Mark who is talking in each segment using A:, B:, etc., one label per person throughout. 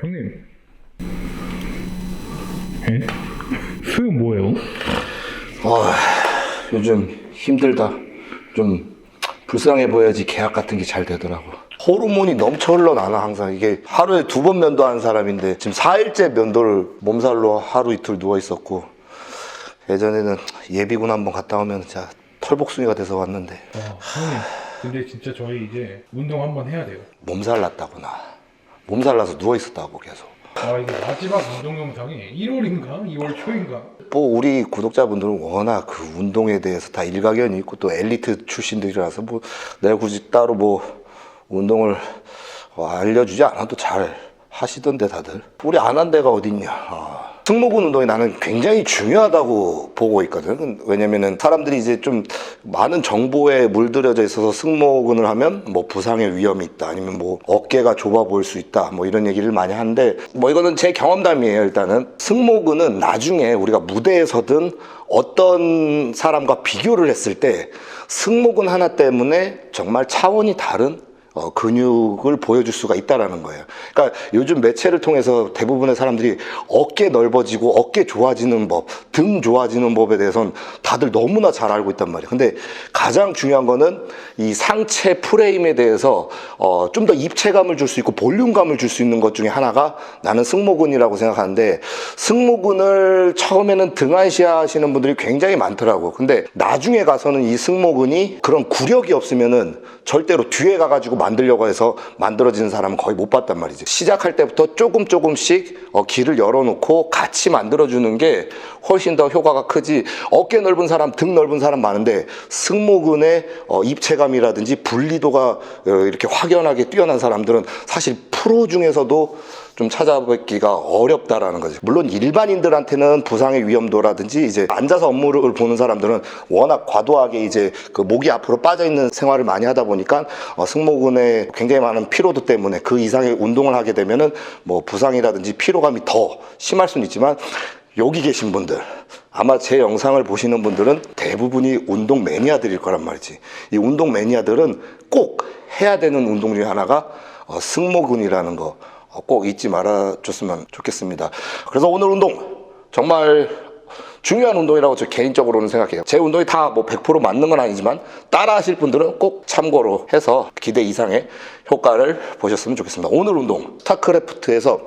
A: 형님. 예? 수영 뭐예요?
B: 아, 요즘 힘들다. 좀 불쌍해 보여야지 계약 같은 게 잘 되더라고. 호르몬이 넘쳐 흘러나나 항상 이게 하루에 두 번 면도하는 사람인데 지금 4일째 면도를 몸살로 하루 이틀 누워 있었고 예전에는 예비군 한번 갔다 오면 진짜 털복숭이가 돼서 왔는데
A: 아, 형님. 근데 진짜 저희 이제 운동 한번 해야 돼요.
B: 몸살 났다구나. 몸살 나서 누워 있었다고 계속.
A: 아, 이게 마지막 운동 영상이 1월인가? 2월 초인가?
B: 뭐 우리 구독자분들은 워낙 그 운동에 대해서 다 일가견이 있고 또 엘리트 출신들이라서 뭐 내가 굳이 따로 뭐 운동을 어, 알려주지 않아도 잘 하시던데 다들 우리 안 한 데가 어딨냐 아. 승모근 운동이 나는 굉장히 중요하다고 보고 있거든. 왜냐면은 사람들이 이제 좀 많은 정보에 물들여져 있어서 승모근을 하면 뭐 부상의 위험이 있다 아니면 뭐 어깨가 좁아 보일 수 있다 뭐 이런 얘기를 많이 하는데 뭐 이거는 제 경험담이에요 일단은. 승모근은 나중에 우리가 무대에서든 어떤 사람과 비교를 했을 때 승모근 하나 때문에 정말 차원이 다른 어, 근육을 보여줄 수가 있다라는 거예요. 그러니까 요즘 매체를 통해서 대부분의 사람들이 어깨 넓어지고 어깨 좋아지는 법, 등 좋아지는 법에 대해서는 다들 너무나 잘 알고 있단 말이에요. 근데 가장 중요한 거는 이 상체 프레임에 대해서 어, 좀 더 입체감을 줄 수 있고 볼륨감을 줄 수 있는 것 중에 하나가 나는 승모근이라고 생각하는데 승모근을 처음에는 등한시야 하시는 분들이 굉장히 많더라고. 근데 나중에 가서는 이 승모근이 그런 구력이 없으면은 절대로 뒤에 가가지고 만들려고 해서 만들어지는 사람은 거의 못 봤단 말이지. 시작할 때부터 조금 조금씩 어, 길을 열어놓고 같이 만들어주는 게 훨씬 더 효과가 크지. 어깨 넓은 사람, 등 넓은 사람 많은데 승모근의 어, 입체감이라든지 분리도가 어, 이렇게 확연하게 뛰어난 사람들은 사실 프로 중에서도 좀 찾아뵙기가 어렵다라는 거지. 물론 일반인들한테는 부상의 위험도라든지 이제 앉아서 업무를 보는 사람들은 워낙 과도하게 이제 그 목이 앞으로 빠져 있는 생활을 많이 하다 보니까 어, 승모근에 굉장히 많은 피로도 때문에 그 이상의 운동을 하게 되면은 뭐 부상이라든지 피로감이 더 심할 수는 있지만 여기 계신 분들 아마 제 영상을 보시는 분들은 대부분이 운동 매니아들일 거란 말이지. 이 운동 매니아들은 꼭 해야 되는 운동 중에 하나가 어, 승모근이라는 거 어, 꼭 잊지 말아줬으면 좋겠습니다. 그래서 오늘 운동 정말 중요한 운동이라고 저 개인적으로는 생각해요. 제 운동이 다 뭐 100% 맞는 건 아니지만 따라 하실 분들은 꼭 참고로 해서 기대 이상의 효과를 보셨으면 좋겠습니다. 오늘 운동 스타크래프트에서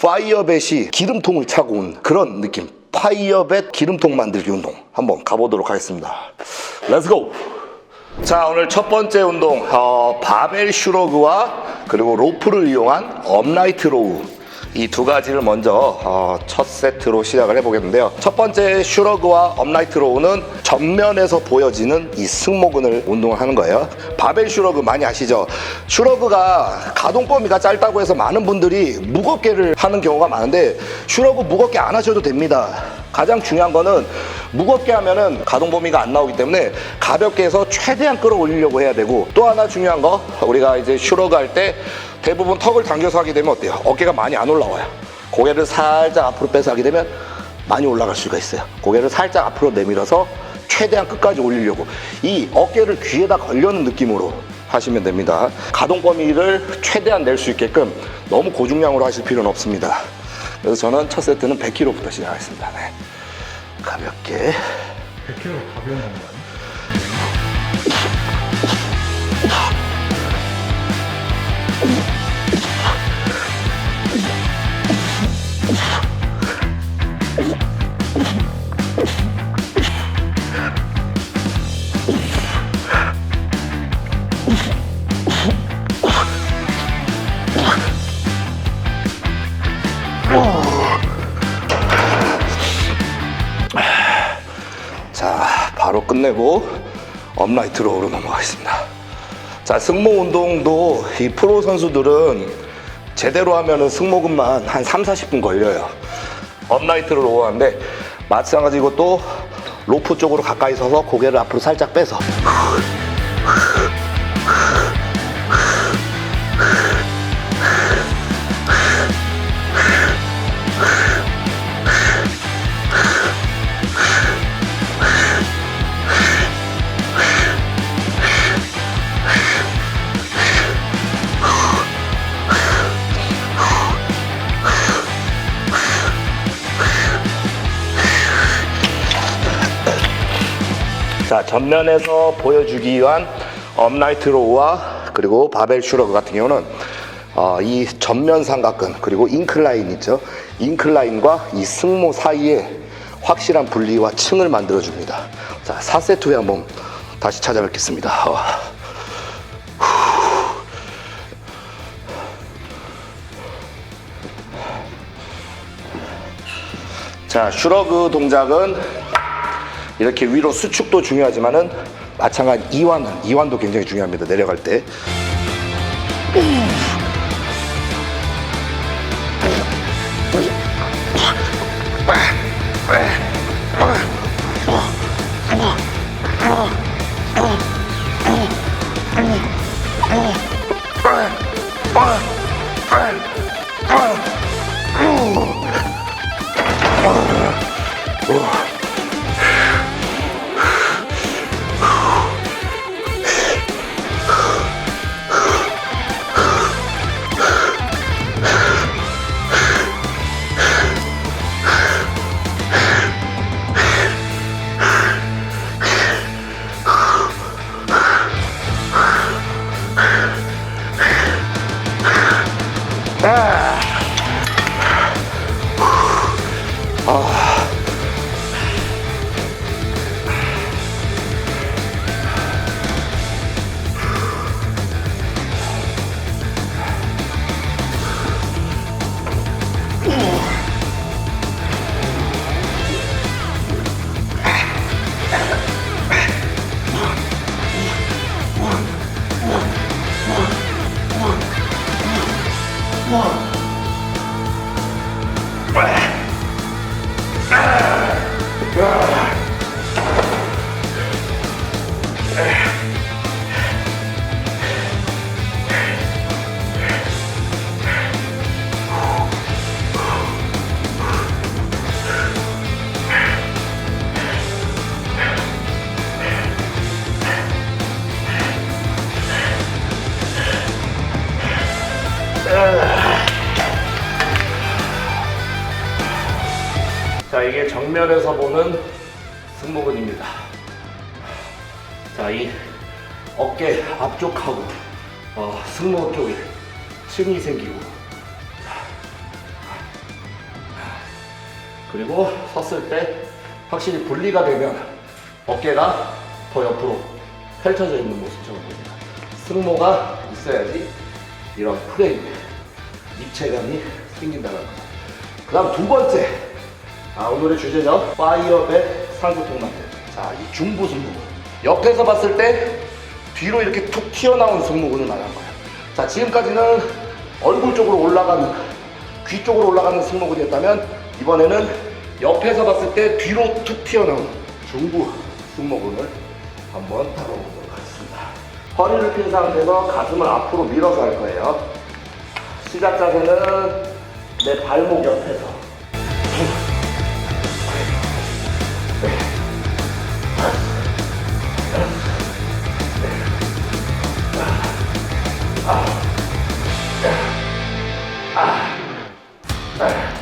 B: 파이어벳이 기름통을 차고 온 그런 느낌. 파이어벳 기름통 만들기 운동 한번 가보도록 하겠습니다. 렛츠고! 자 오늘 첫 번째 운동 어, 바벨 슈러그와 그리고 로프를 이용한 업라이트 로우. 이 두 가지를 먼저 어, 첫 세트로 시작을 해보겠는데요. 첫 번째 슈러그와 업라이트 로우는 전면에서 보여지는 이 승모근을 운동을 하는 거예요. 바벨 슈러그 많이 아시죠? 슈러그가 가동 범위가 짧다고 해서 많은 분들이 무겁게를 하는 경우가 많은데 슈러그 무겁게 안 하셔도 됩니다 가장 중요한 거는 무겁게 하면은 가동 범위가 안 나오기 때문에 가볍게 해서 최대한 끌어올리려고 해야 되고 또 하나 중요한 거 우리가 이제 슈러그 할 때 대부분 턱을 당겨서 하게 되면 어때요? 어깨가 많이 안 올라와요. 고개를 살짝 앞으로 빼서 하게 되면 많이 올라갈 수가 있어요. 고개를 살짝 앞으로 내밀어서 최대한 끝까지 올리려고 이 어깨를 귀에다 걸려는 느낌으로 하시면 됩니다. 가동 범위를 최대한 낼 수 있게끔 너무 고중량으로 하실 필요는 없습니다. 그래서 저는 첫 세트는 100kg부터 시작하겠습니다. 네. 가볍게
A: 100kg 가벼운 건가요?
B: 끝내고 업라이트 로우로 넘어가겠습니다. 자 승모 운동도 이 프로 선수들은 제대로 하면은 승모근만 한 3, 40분 걸려요. 업라이트를 로우 하는데 마찬가지 이것도 로프 쪽으로 가까이 서서 고개를 앞으로 살짝 빼서 자, 전면에서 보여주기 위한 업라이트 로우와 그리고 바벨 슈러그 같은 경우는 어, 이 전면 삼각근 그리고 인클라인 있죠. 인클라인과 이 승모 사이에 확실한 분리와 층을 만들어 줍니다. 자, 4세트 후에 한번 다시 찾아뵙겠습니다. 어. 자, 슈러그 동작은 이렇게 위로 수축도 중요하지만은 마찬가지 이완은 이완도 굉장히 중요합니다. 내려갈 때. 자, 이게 정면에서 보는 승모근입니다. 자, 이 어깨 앞쪽하고 어, 승모 쪽에 층이 생기고 그리고 섰을 때 확실히 분리가 되면 어깨가 더 옆으로 펼쳐져 있는 모습처럼 보입니다. 승모가 있어야지 이런 프레임, 입체감이 생긴다는 거. 그 다음 두 번째, 아, 오늘의 주제죠. 파이어백 상구통 만들. 자, 이 중부 승모근. 옆에서 봤을 때 뒤로 이렇게 툭 튀어나온 승모근을 말하는 거예요. 자, 지금까지는 얼굴 쪽으로 올라가는, 귀 쪽으로 올라가는 승모근이었다면 이번에는 옆에서 봤을 때 뒤로 툭 튀어나온 중부 승모근을 한번 다뤄보도록 하겠습니다. 허리를 핀 상태에서 가슴을 앞으로 밀어서 할 거예요. 시작 자세는 내 발목 옆에서 자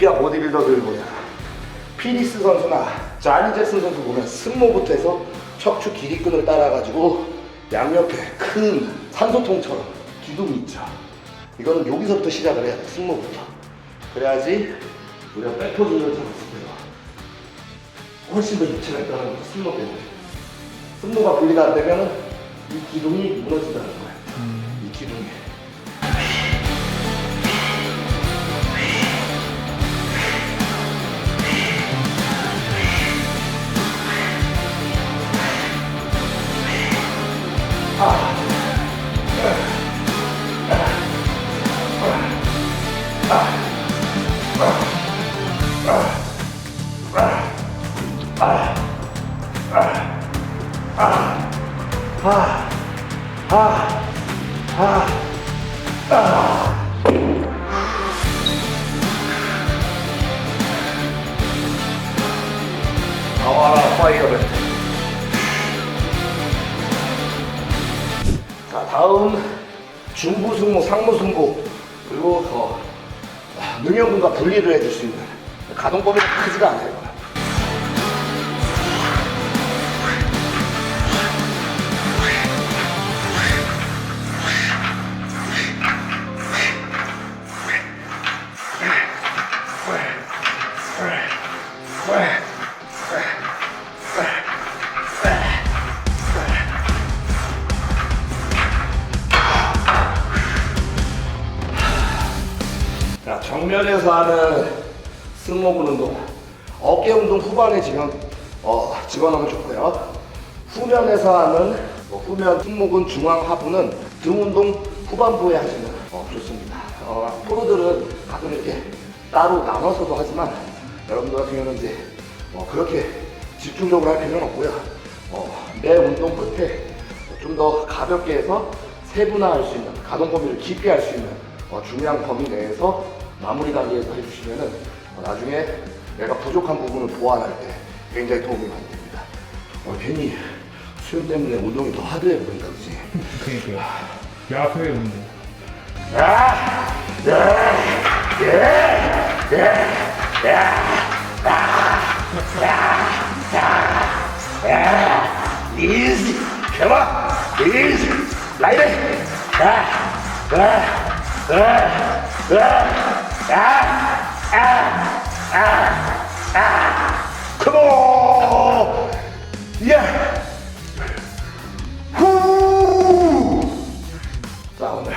B: 올림피아 보디빌더들 보면 피니스 선수나 자니 잭슨 선수 보면 승모부터 해서 척추 길이끈을 따라가지고 양옆에 큰 산소통처럼 기둥이 있죠. 이거는 여기서부터 시작을 해야 돼 승모부터. 그래야지 우리가 백포즈를 잡았을 때가 훨씬 더 입체가 있다는 거 승모 때문에. 승모가 분리가 안 되면 이 기둥이 무너진다는 거예요. 이 기둥이. 나와라 파이어맨 자 다음 중부 승모 상무 승모 그리고 어, 능형근과 분리를 해줄 수 있는 가동 범위가 크지가 않아요 후반에 지금 어, 집어넣으면 좋고요. 후면에서 하는 뭐 후면 승모근 중앙 하부는 등 운동 후반부에 하시면 어, 좋습니다. 어, 프로들은 가끔 이렇게 따로 나눠서도 하지만 여러분들 같은 경우는 이제 뭐 그렇게 집중적으로 할 필요는 없고요. 어, 매 운동 끝에 좀 더 가볍게 해서 세분화할 수 있는 가동 범위를 깊게 할 수 있는 어, 중요한 범위 내에서 마무리 단계에서 해주시면은 어, 나중에 내가 부족한 부분을 보완할 때 굉장히 도움이 많이 됩니다. 어, 괜히 수영 때문에 운동이 더 하드해 보인다 그지?
A: 그러니까 야수의 운동.
B: easy, come on, easy, like it. Ah, ah, ah, ah, ah, ah, ah. Come on, yeah. 후. 자 오늘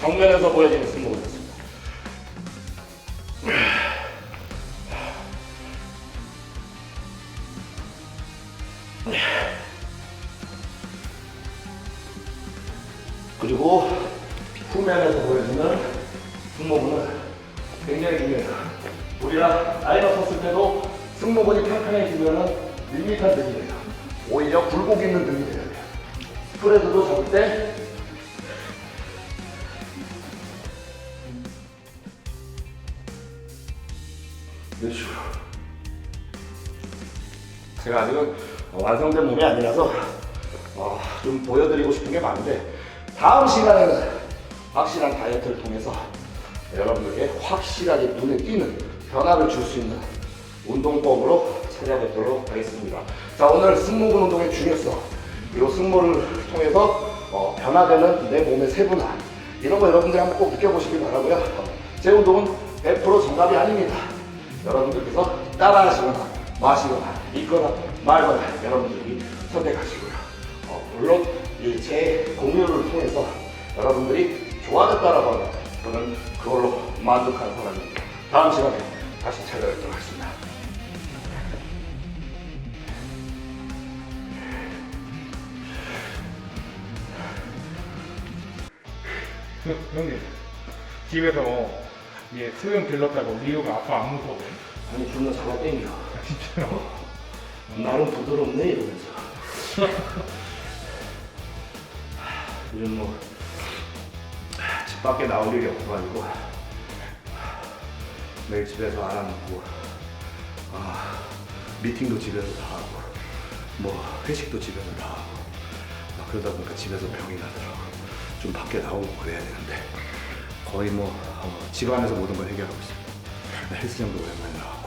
B: 정면에서 보여지는 승부였습니다. 그리고 후면에서 보여지는 승모근은 굉장히 중요해요. 우리가 나이가 섰을 때도 승모근이 평평해지면 밋밋한 등이 돼요. 오히려 굴곡 있는 등이 돼야 돼요. 스프레드도 잡을 때 이런 식으로 제가 아직은 어, 완성된 몸이 아니라서 어, 좀 보여드리고 싶은 게 많은데 다음 시간에는 확실한 다이어트를 통해서 여러분들께 확실하게 눈에 띄는 변화를 줄 수 있는 운동법으로 찾아뵙도록 하겠습니다. 자 오늘 승모근 운동의 중요성 그리고 승모를 통해서 어, 변화되는 내 몸의 세분화 이런 거 여러분들이 한번 꼭 느껴보시길 바라고요. 제 운동은 100% 정답이 아닙니다. 여러분들께서 따라하시거나 마시거나 있거나 말거나 여러분들이 선택하시고요. 어, 물론 이 제 공유를 통해서 여러분들이 좋아졌다라고 하면 저는 그걸로 만족하는 사람입니다. 다음 시간에 다시 찾아뵙도록 하겠습니다.
A: 그, 형님 집에서 얘 수영 길렀다고 리오가 아빠 안 무서워.
B: 아니 존나 잡아 땡겨.
A: 진짜로?
B: 나는 부드럽네 이러면서. 요즘 뭐집 밖에 나올 일이 없어가지고 매일 집에서 알아먹고 아, 미팅도 집에서 다 하고 뭐 회식도 집에서 다 하고 막 그러다 보니까 집에서 병이 나더라고. 좀 밖에 나오고 그래야 되는데 거의 뭐 어, 집 안에서 모든 걸 해결하고 있습니다. 헬스장도 오랜만에 나왔고